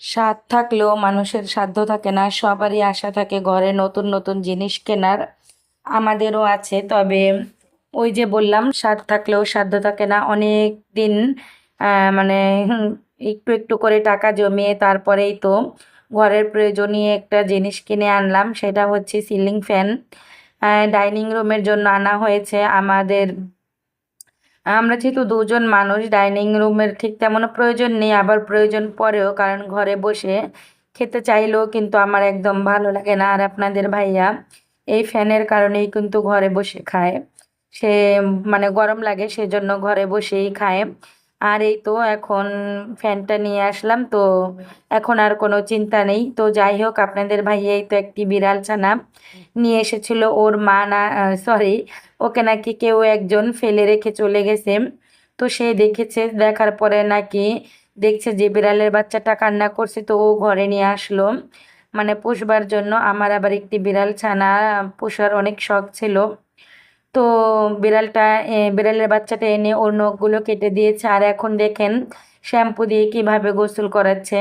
স্বাদ থাকলেও মানুষের সাধ্য থাকে না, সবারই আশা থাকে ঘরে নতুন নতুন জিনিস কেনার। আমাদেরও আছে, তবে ওই যে বললাম, স্বাদ থাকলেও সাধ্য থাকে না। অনেক দিন মানে একটু একটু করে টাকা জমিয়ে তারপরেই তো ঘরের প্রয়োজনীয় একটা জিনিস কিনে আনলাম, সেটা হচ্ছে সিলিং ফ্যান। ডাইনিং রুমের জন্য আনা হয়েছে। আমাদের আমরা যেহেতু দুজন মানুষ, ডাইনিং রুমের ঠিক তেমন প্রয়োজন নেই, আবার প্রয়োজন পরেও, কারণ ঘরে বসে খেতে চাইলেও কিন্তু আমার একদম ভালো লাগে না। আর আপনাদের ভাইয়া এই ফ্যানের কারণেই কিন্তু ঘরে বসে খায়। সে মানে গরম লাগে, সেজন্য ঘরে বসেই খায়। আর এই তো এখন ফ্যানটা নিয়ে আসলাম, তো এখন আর কোনো চিন্তা নেই। তো যাই হোক, আপনাদের ভাইয়া এই তো একটি বিড়াল ছানা নিয়ে এসেছিল, ওর মা না সরি ওকে নাকি কেউ একজন ফেলে রেখে চলে গেছে। তো সে দেখেছে, দেখার পরে নাকি দেখছে যে বিড়ালের বাচ্চাটা কান্না করছে, তো ও ঘরে নিয়ে আসলো। মানে পুষবার জন্য আমার আবার একটি বিড়াল ছানা, পোষার অনেক শখ ছিল। তো বিড়ালটা বিড়ালের বাচ্চাটা এনে ওর নখগুলো কেটে দিয়েছে। আর এখন দেখেন শ্যাম্পু দিয়ে কীভাবে গোসল করাচ্ছে।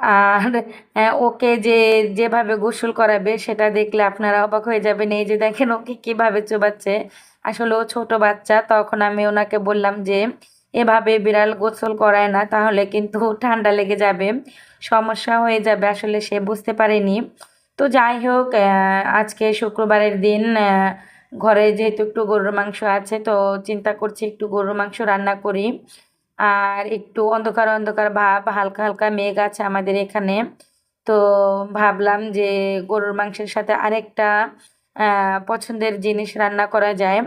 আর ওকে যে, যেভাবে গোসল করাবে সেটা দেখলে আপনারা অবাক হয়ে যাবেন। এই যে দেখেন ওকে কীভাবে চোবাচ্ছে। আসলে ও ছোট বাচ্চা, তখন আমি ওনাকে বললাম যে, এভাবে বিড়াল গোসল করায় না, তাহলে কিন্তু ঠান্ডা লেগে যাবে, সমস্যা হয়ে যাবে। আসলে সে বুঝতে পারেনি। তো যাই হোক আজকে শুক্রবারের দিন ঘরে যেহেতু একটু গরুর মাংস আছে, তো চিন্তা করছি একটু গরুর মাংস রান্না করি। আর একটু অন্ধকার অন্ধকার ভাব, হালকা হালকা মেঘ আছে আমাদের এখানে। তো ভাবলাম যে গরুর মাংসের সাথে আরেকটা পছন্দের জিনিস রান্না করা যায়।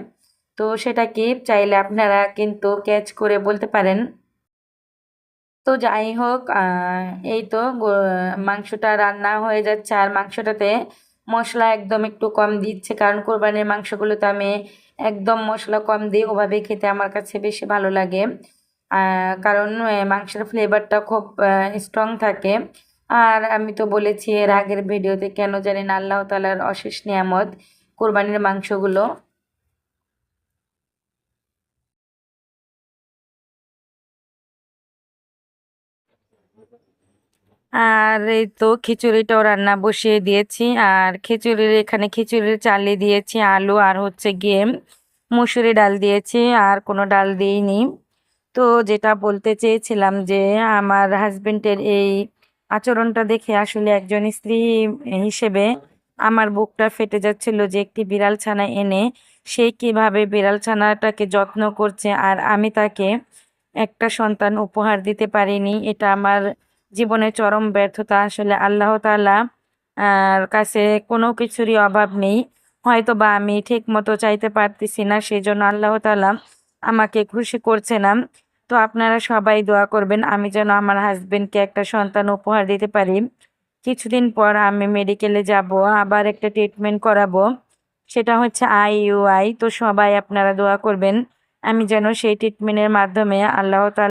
তো সেটা কি? চাইলে আপনারা কিন্তু ক্যাচ করে বলতে পারেন। তো যাই হোক এই তো মাংসটা রান্না হয়ে যাচ্ছে। আর মাংসটাতে মশলা একদম একটু কম দিচ্ছে, কারণ কোরবানির মাংসগুলো তো আমি একদম মশলা কম দিই ওভাবে খেতে আমার কাছে বেশি ভালো লাগে। কারণ মাংসের ফ্লেভারটা খুব স্ট্রং থাকে। আর আমি তো বলেছি এর আগের ভিডিওতে, কেন জানি আল্লাহ তালার অশেষ নিয়ামত কোরবানির মাংসগুলো আর এই তো খিচুড়িটাও রান্না বসিয়ে দিয়েছি। আর খিচুড়ির এখানে খিচুড়ির চালে দিয়েছি, আলু আর হচ্ছে গিয়ে মুসুরি ডাল দিয়েছি, আর কোনো ডাল দিইনি। তো যেটা বলতে চেয়েছিলাম যে আমার হাজবেন্ডের এই আচরণটা দেখে আসলে একজন স্ত্রী হিসেবে আমার বুকটা ফেটে যাচ্ছিল যে একটি বিড়াল ছানা এনে সে কীভাবে বিড়াল ছানাটাকে যত্ন করছে, আর আমি তাকে একটা সন্তান উপহার দিতে পারিনি। এটা আমার জীবনের চরম ব্যর্থতা। আসলে আল্লাহ তাআলা আর কাছে কোনো কিছুরই অভাব নেই। হয়তো বা আমি ঠিক মতো চাইতে পারতেছি না সেই জন্য আল্লাহ তালা আমাকে খুশি করছে না। তো আপনারা সবাই দোয়া করবেন, আমি যেন আমার হাজব্যান্ডকে একটা সন্তান উপহার দিতে পারি। কিছুদিন পর আমি মেডিকেলে যাব, আবার একটা ট্রিটমেন্ট করাবো। সেটা হচ্ছে আইইউআই। তো সবাই আপনারা দোয়া করবেন। আমি যেন সেই ট্রিটমেন্টের মাধ্যমে আল্লাহ তাআলা